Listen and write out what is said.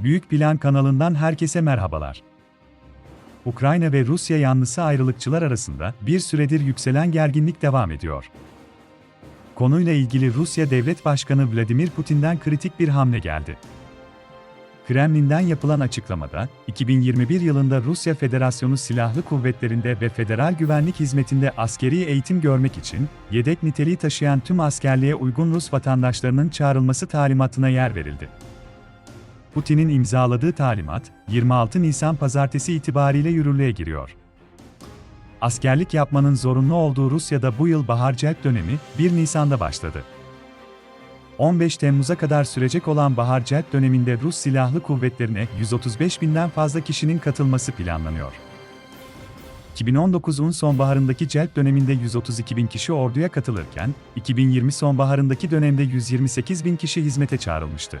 Büyük Plan kanalından herkese merhabalar. Ukrayna ve Rusya yanlısı ayrılıkçılar arasında bir süredir yükselen gerginlik devam ediyor. Konuyla ilgili Rusya Devlet Başkanı Vladimir Putin'den kritik bir hamle geldi. Kremlin'den yapılan açıklamada, 2021 yılında Rusya Federasyonu Silahlı Kuvvetleri'nde ve Federal Güvenlik Hizmeti'nde askeri eğitim görmek için, yedek niteliği taşıyan tüm askerliğe uygun Rus vatandaşlarının çağrılması talimatına yer verildi. Putin'in imzaladığı talimat, 26 Nisan pazartesi itibariyle yürürlüğe giriyor. Askerlik yapmanın zorunlu olduğu Rusya'da bu yıl bahar celp dönemi 1 Nisan'da başladı. 15 Temmuz'a kadar sürecek olan bahar celp döneminde Rus Silahlı Kuvvetlerine 135 binden fazla kişinin katılması planlanıyor. 2019'un sonbaharındaki celp döneminde 132 bin kişi orduya katılırken, 2020 sonbaharındaki dönemde 128 bin kişi hizmete çağrılmıştı.